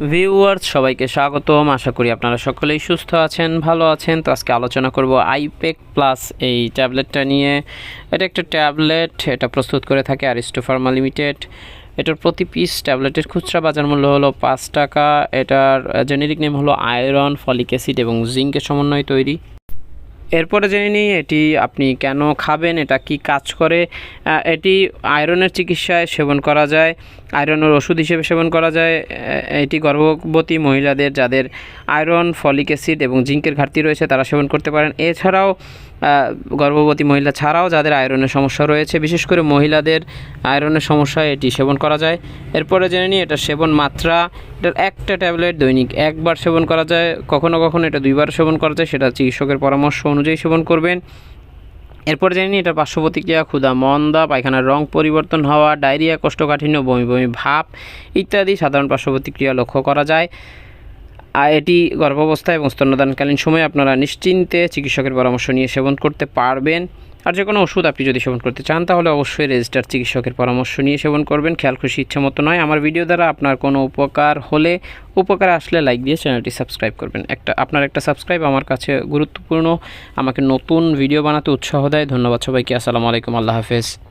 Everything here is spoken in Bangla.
ভিউয়ার্স, সবাইকে স্বাগতম। আশা করি আপনারা সকলেই সুস্থ আছেন, ভালো আছেন। তো আজকে আলোচনা করব আইপেক প্লাস এই ট্যাবলেটটা নিয়ে। এটা একটা ট্যাবলেট, এটা প্রস্তুত করে থাকে আরিস্টো ফার্মা লিমিটেড। এটার প্রতি পিস ট্যাবলেটের খুচরা বাজার মূল্য হলো পাঁচ টাকা। এটার জেনেরিক নেম হলো আয়রন, ফলিক অ্যাসিড এবং জিঙ্কের সমন্বয়ে তৈরি। এরপরে জেনে নিই, এটি আপনি কেন খাবেন, এটা কি কাজ করে? এটি আয়রনের চিকিৎসায় সেবন করা যায়, আয়রনের ওষুধ হিসেবে সেবন করা যায়। এটি গর্ভবতী মহিলাদের যাদের আয়রন, ফলিক অ্যাসিড এবং জিঙ্কের ঘাটতি রয়েছে, তারা সেবন করতে পারেন। এছাড়াও গর্ভবতী মহিলা ছাড়াও যাদের আয়রনের সমস্যা রয়েছে, বিশেষ করে মহিলাদের আয়রনের সমস্যায় এটি সেবন করা যায়। এরপরে জেনে নিই এটা সেবন মাত্রা, এটার একটা ট্যাবলেট দৈনিক একবার সেবন করা যায়, কখনো কখনো এটা দুইবার সেবন করা যায়, সেটা চিকিৎসকের পরামর্শ অনুযায়ী সেবন করবেন। এরপর জানি এটা পার্শ্ব ক্ষুধা, মন্দা, পায়খানার রং পরিবর্তন হওয়া, ডায়রিয়া, কোষ্ঠকাঠিন্য, বমি বমি ভাব ইত্যাদি সাধারণ পার্শ্ব প্রতিক্রিয়া লক্ষ্য করা যায়। এটি গর্ভাবস্থা এবং স্তন্যদানকালীন সময়ে আপনারা নিশ্চিন্তে চিকিৎসকের পরামর্শ নিয়ে সেবন করতে পারবেন। আর যে কোনো ওষুধ আপনি যদি সেবন করতে চান, তাহলে অবশ্যই রেজিস্টার চিকিৎসকের পরামর্শ নিয়ে সেবন করবেন। খেয়াল, খুশি, ইচ্ছা মতো নয়। আমার ভিডিও দ্বারা আপনার কোনো উপকার হলে, উপকার আসলে লাইক দিয়ে চ্যানেলটি সাবস্ক্রাইব করবেন। একটা, আপনার একটা সাবস্ক্রাইব আমার কাছে গুরুত্বপূর্ণ। আমাকে নতুন ভিডিও বানাতে উৎসাহ দেয়। ধন্যবাদ সবাইকে। আসসালামু আলাইকুম। আল্লাহ হাফেজ।